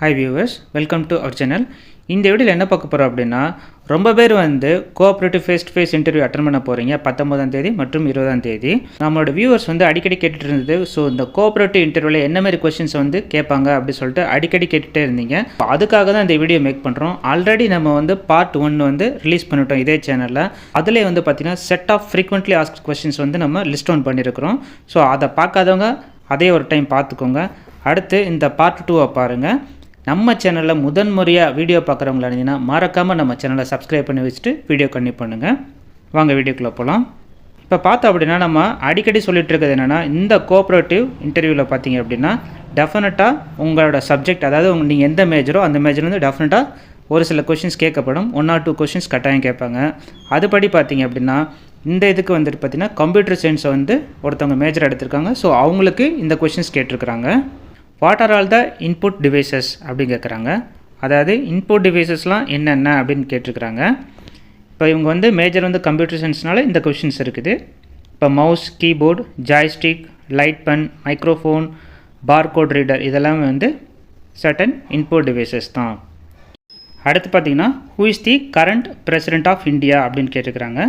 Hi viewers welcome to our channel இந்த வீடியோவில் என்ன பார்க்க போகிறோம் அப்படின்னா ரொம்ப பேர் வந்து cooperative face to face interview attend பண்ண போகிறீங்க பத்தொம்பதாம் தேதி மற்றும் இருபதாம் தேதி. நம்மளோட வியூவர்ஸ் வந்து அடிக்கடி கேட்டுட்டு இருந்தது ஸோ இந்த கோஆப்ரேட்டிவ் இன்டர்வியூவில் என்ன மாதிரி கொஸ்டின்ஸ் வந்து கேட்பாங்க அப்படின்னு சொல்லிட்டு அடிக்கடி கேட்டுகிட்டே இருந்தீங்க. அதுக்காக தான் இந்த வீடியோ மேக் பண்ணுறோம் ஆல்ரெடி நம்ம வந்து பார்ட் ஒன் வந்து ரிலீஸ் பண்ணிட்டோம் இதே சேனலில் அதிலே வந்து பார்த்தீங்கன்னா set of frequently asked questions வந்து நம்ம லிஸ்ட் ஒன் பண்ணியிருக்கிறோம் ஸோ அதை பார்க்காதவங்க அதே ஒரு டைம் பார்த்துக்கோங்க. அடுத்து இந்த பார்ட் டூவை பாருங்கள் நம்ம சேனலில் முதன் முறையாக வீடியோ பார்க்குறவங்களா இருந்தீங்கன்னா மறக்காமல் நம்ம சேனலை சப்ஸ்கிரைப் பண்ணி வச்சுட்டு வீடியோ கண்டினியூ பண்ணுங்கள் வாங்க வீடியோக்குள்ளே போகலாம் இப்போ பார்த்தோம் அப்படின்னா நம்ம அடிக்கடி சொல்லிட்டு இருக்கிறது என்னென்னா இந்த கோஆப்ரேட்டிவ் இன்டர்வியூவில் பார்த்தீங்க அப்படின்னா டெஃபினட்டாக உங்களோட சப்ஜெக்ட் அதாவது உங்கள் நீங்கள் எந்த மேஜரோ அந்த மேஜர்லேருந்து வந்து டெஃபினட்டாக ஒரு சில கொஷின்ஸ் கேட்கப்படும். ஒன் ஆர் டூ கொஷின்ஸ் கட்டாயம் கேட்பாங்க. அதுபடி பார்த்தீங்க அப்படின்னா இந்த இதுக்கு வந்துட்டு பார்த்தீங்கன்னா கம்ப்யூட்டர் சயின்ஸை வந்து ஒருத்தவங்க மேஜர் எடுத்திருக்காங்க. ஸோ அவங்களுக்கு இந்த கொஷின்ஸ் கேட்டிருக்கிறாங்க. What are all the input devices அப்படின்னு கேட்குறாங்க அதாவது இன்புட் டிவைசஸ்லாம் என்னென்ன அப்படின்னு கேட்டிருக்கிறாங்க. இப்போ இவங்க வந்து மேஜர் வந்து கம்ப்யூட்டர் சயின்ஸ்னால இந்த கொஷின்ஸ் இருக்குது. இப்போ mouse keyboard joystick light pen microphone barcode reader இதெல்லாம் வந்து சர்டன் இன்புட் டிவைசஸ் தான். அடுத்து பார்த்தீங்கன்னா who is the current president of India அப்படின்னு கேட்டுக்கிறாங்க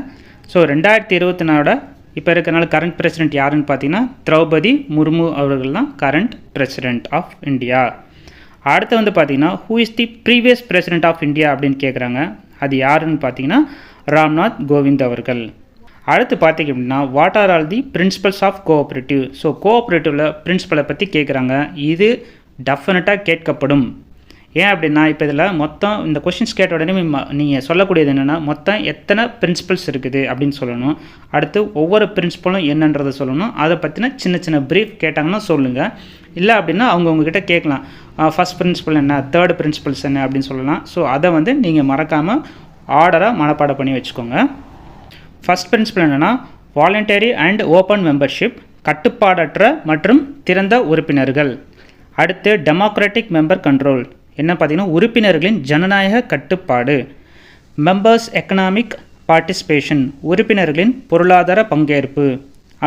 ஸோ ரெண்டாயிரத்தி இருபத்தி நாலோட இப்போ இருக்கிறனால கரண்ட் பிரசிடென்ட் யாருன்னு பார்த்தீங்கன்னா திரௌபதி முர்மு அவர்கள் தான் கரண்ட் பிரசிடென்ட் ஆஃப் இந்தியா அடுத்து வந்து பார்த்தீங்கன்னா who is the previous president of India அப்படின்னு கேட்குறாங்க அது யாருன்னு பார்த்தீங்கன்னா ராம்நாத் கோவிந்த் அவர்கள். அடுத்து பார்த்தீங்க அப்படின்னா what are all the principles of cooperative so கோஆப்ரேட்டிவில் பிரின்சிபலை பற்றி கேட்குறாங்க இது டெஃபினட்டாக கேட்கப்படும். ஏன் அப்படின்னா இப்போ இதில் மொத்தம் இந்த கொஷின்ஸ் கேட்ட உடனே நீங்கள் சொல்லக்கூடியது என்னென்னா மொத்தம் எத்தனை பிரின்சிபல்ஸ் இருக்குது அப்படின்னு சொல்லணும். அடுத்து ஒவ்வொரு பிரின்சிபலும் என்னன்றதை சொல்லணும். அதை பற்றின சின்ன சின்ன ப்ரீஃப் கேட்டாங்கன்னா சொல்லுங்கள் இல்லை அப்படின்னா அவங்க உங்ககிட்ட கேட்கலாம். ஃபஸ்ட் பிரின்சிபல் என்ன தேர்ட் பிரின்சிபல்ஸ் என்ன அப்படின்னு சொல்லலாம். ஸோ அதை வந்து நீங்கள் மறக்காமல் ஆர்டராக மனப்பாடம் பண்ணி வச்சுக்கோங்க. ஃபஸ்ட் பிரின்சிபல் என்னென்னா வாலண்டரி அண்ட் ஓப்பன் மெம்பர்ஷிப் கட்டுப்பாடற்ற மற்றும் திறந்த உறுப்பினர்கள். அடுத்து டெமோக்ராட்டிக் மெம்பர் கண்ட்ரோல் என்ன பார்த்தீங்கன்னா உறுப்பினர்களின் ஜனநாயக கட்டுப்பாடு. மெம்பர்ஸ் எக்கனாமிக் பார்ட்டிசிபேஷன் உறுப்பினர்களின் பொருளாதார பங்கேற்பு.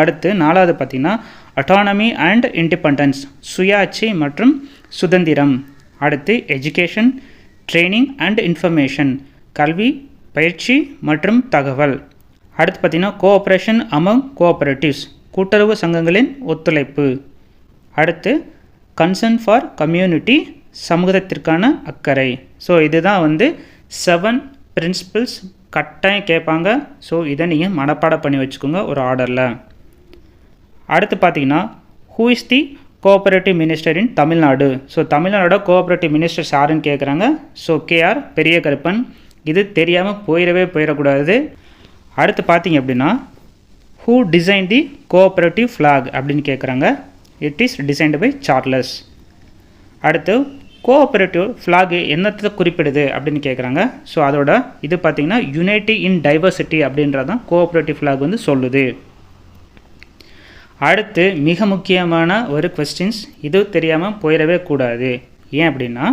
அடுத்து நாலாவது பார்த்திங்கன்னா அட்டானமி அண்ட் இண்டிபெண்டன்ஸ் சுயாட்சி மற்றும் சுதந்திரம். அடுத்து எஜுகேஷன் ட்ரைனிங் அண்ட் இன்ஃபர்மேஷன் கல்வி பயிற்சி மற்றும் தகவல். அடுத்து பார்த்திங்கன்னா கோஆப்ரேஷன் அமங் கோஆப்ரேட்டிவ்ஸ் கூட்டுறவு சங்கங்களின் ஒத்துழைப்பு. அடுத்து கன்சர்ன் ஃபார் கம்யூனிட்டி சமூகத்திற்கான அக்கறை. ஸோ இதுதான் வந்து செவன் பிரின்சிபிள்ஸ் கட்டாயம் கேட்பாங்க. ஸோ இதை நீங்கள் மனப்பாடம் பண்ணி வச்சுக்கோங்க ஒரு ஆர்டரில் அடுத்து பார்த்தீங்கன்னா who is the cooperative minister in Tamil Nadu? So தமிழ்நாடோட cooperative ministers யாருன்னு கேட்குறாங்க ஸோ கேஆர் பெரிய கருப்பன் இது தெரியாமல் போயிடவே போயிடக்கூடாது. அடுத்து பார்த்தீங்க அப்படின்னா who design the cooperative flag அப்படின்னு கேட்குறாங்க it is designed by Charles அடுத்து கோஆப்ரேட்டிவ் ஃப்ளாக் என்னத்தை குறிப்பிடுது அப்படின்னு கேட்குறாங்க ஸோ அதோட இது பார்த்திங்கன்னா யுனைட்டி இன் டைவர்சிட்டி அப்படின்றதான் கோஆப்ரேட்டிவ் ஃப்ளாக் வந்து சொல்லுது. அடுத்து மிக முக்கியமான ஒரு கொஸ்டின்ஸ் இது தெரியாமல் போயிடவே கூடாது. ஏன் அப்படின்னா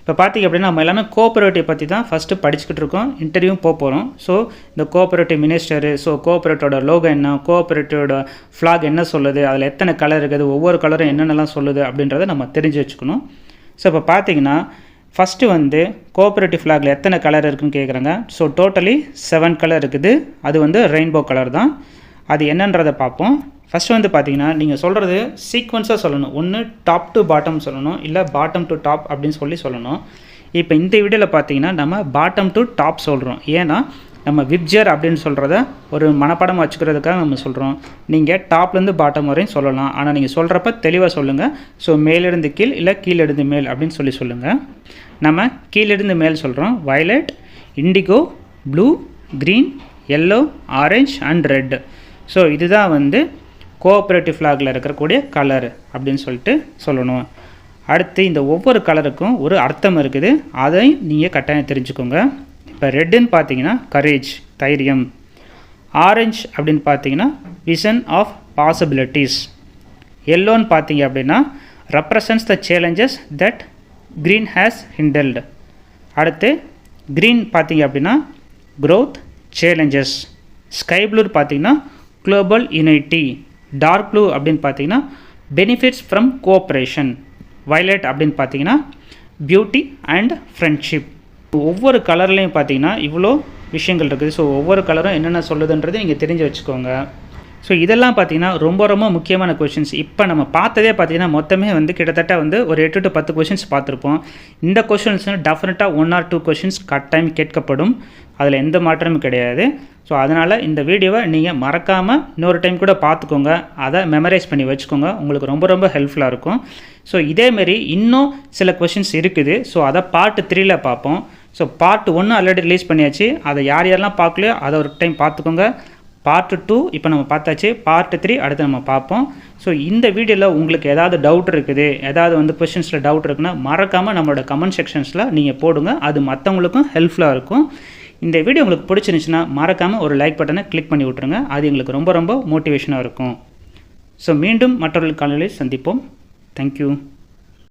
இப்போ பார்த்திங்க அப்படின்னா நம்ம எல்லாமே கோஆப்ரேட்டிவ் பற்றி தான் ஃபஸ்ட்டு படிச்சுக்கிட்டு இருக்கோம் இன்டர்வியூ போக போகிறோம் ஸோ இந்த கோஆப்ரேட்டிவ் மினிஸ்டரு ஸோ கோஆப்ரேட்டோட லோகோ என்ன கோஆப்ரேட்டிவோட ஃப்ளாக் என்ன சொல்லுது அதில் எத்தனை கலர் இருக்குது ஒவ்வொரு கலரும் என்னென்னலாம் சொல்லுது அப்படின்றத நம்ம தெரிஞ்சு வச்சுக்கணும். ஸோ இப்போ பார்த்தீங்கன்னா ஃபஸ்ட்டு வந்து கோஆப்ரேட்டிவ் ஃப்ளாகில் எத்தனை கலர் இருக்குன்னு கேட்குறாங்க ஸோ டோட்டலி செவன் கலர் இருக்குது. அது வந்து ரெயின்போ கலர் தான். அது என்னன்றதை பார்ப்போம் ஃபஸ்ட்டு வந்து பார்த்தீங்கன்னா நீங்கள் சொல்கிறது சீக்வன்ஸாக சொல்லணும். ஒன்று டாப் டு பாட்டம் சொல்லணும். இல்லை பாட்டம் டு டாப் அப்படின்னு சொல்லி சொல்லணும். இப்போ இந்த வீடியோவில் பார்த்தீங்கன்னா நம்ம பாட்டம் டு டாப் சொல்கிறோம் ஏன்னா நம்ம விப்ஜர் அப்படின்னு சொல்கிறத ஒரு மனப்பாடம் வச்சுக்கிறதுக்காக நம்ம சொல்கிறோம் நீங்கள் டாப்லேருந்து பாட்டம் வரையும் சொல்லலாம். ஆனால் நீங்கள் சொல்கிறப்ப தெளிவாக சொல்லுங்கள் ஸோ மேலிருந்து கீழ் இல்லை கீழிருந்து மேல் அப்படின்னு சொல்லி சொல்லுங்கள் நம்ம கீழிருந்து மேல் சொல்கிறோம் violet indigo blue green yellow orange and red so இதுதான் வந்து கோஆப்ரேட்டிவ் ஃப்ளாகில் இருக்கக்கூடிய கலர் அப்படின்னு சொல்லிட்டு சொல்லணும். அடுத்து இந்த ஒவ்வொரு கலருக்கும் ஒரு அர்த்தம் இருக்குது. அதையும் நீங்கள் கட்டாயம் தெரிஞ்சுக்கோங்க. இப்போ ரெட்டுன்னு பார்த்தீங்கன்னா கரேஜ் தைரியம். ஆரஞ்ச் அப்படின்னு பார்த்தீங்கன்னா விஷன் ஆஃப் பாசிபிலிட்டிஸ் எல்லோன்னு பார்த்தீங்க அப்படின்னா represents the challenges that green has hindered அடுத்து க்ரீன் பார்த்தீங்க அப்படின்னா க்ரோத் சேலஞ்சஸ் ஸ்கை ப்ளூ பார்த்தீங்கன்னா குளோபல் யுனைட்டி டார்க் ப்ளூ அப்படின்னு பார்த்தீங்கன்னா பெனிஃபிட்ஸ் ஃப்ரம் கோஆப்ரேஷன் வயலட் அப்படின்னு பார்த்தீங்கன்னா பியூட்டி அண்ட் ஃப்ரெண்ட்ஷிப் ஒவ்வொரு கலர்லேயும் பார்த்தீங்கன்னா இவ்வளோ விஷயங்கள் இருக்குது. ஸோ ஒவ்வொரு கலரும் என்னென்ன சொல்லுதுன்றது நீங்கள் தெரிஞ்சு வச்சுக்கோங்க. ஸோ இதெல்லாம் பார்த்தீங்கன்னா ரொம்ப ரொம்ப முக்கியமான கொஷின்ஸ் இப்போ நம்ம பார்த்ததே பார்த்தீங்கன்னா மொத்தமே வந்து கிட்டத்தட்ட வந்து ஒரு எட்டு டு பத்து கொஷின்ஸ் பார்த்துருப்போம். இந்த கொஷின்ஸ் டெஃபினட்டாக ஒன் ஆர் டூ கொஷின்ஸ் கட்டாயம் கேட்கப்படும். அதில் எந்த மாற்றமும் கிடையாது. ஸோ அதனால் இந்த வீடியோவை நீங்கள் மறக்காமல் இன்னொரு டைம் கூட பார்த்துக்கோங்க. அதை மெமரைஸ் பண்ணி வச்சுக்கோங்க. உங்களுக்கு ரொம்ப ரொம்ப ஹெல்ப்ஃபுல்லாக இருக்கும். ஸோ இதேமாரி இன்னும் சில கொஷின்ஸ் இருக்குது. ஸோ அதை பார்ட் த்ரீல பார்ப்போம். ஸோ பார்ட் ஒன்று ஆல்ரெடி ரிலீஸ் பண்ணியாச்சு. அதை யார் யாரெல்லாம் பார்க்கலையோ அதை ஒரு டைம் பார்த்துக்கோங்க. பார்ட் டூ இப்போ நம்ம பார்த்தாச்சு. பார்ட் த்ரீ அடுத்து நம்ம பார்ப்போம். ஸோ இந்த வீடியோவில் உங்களுக்கு ஏதாவது டவுட் இருக்குது ஏதாவது வந்து கொஷின்ஸில் டவுட் இருக்குன்னா மறக்காமல் நம்மளோட கமெண்ட் செக்ஷன்ஸில் நீங்கள் போடுங்க. அது மற்றவங்களுக்கும் ஹெல்ப்ஃபுல்லாக இருக்கும். இந்த வீடியோ உங்களுக்கு பிடிச்சிருந்துச்சுன்னா மறக்காமல் ஒரு லைக் பட்டனை கிளிக் பண்ணி விட்ருங்க அது எங்களுக்கு ரொம்ப ரொம்ப மோட்டிவேஷனாக இருக்கும். ஸோ மீண்டும் மற்றவர்கள் காலையில் சந்திப்போம். தேங்க்யூ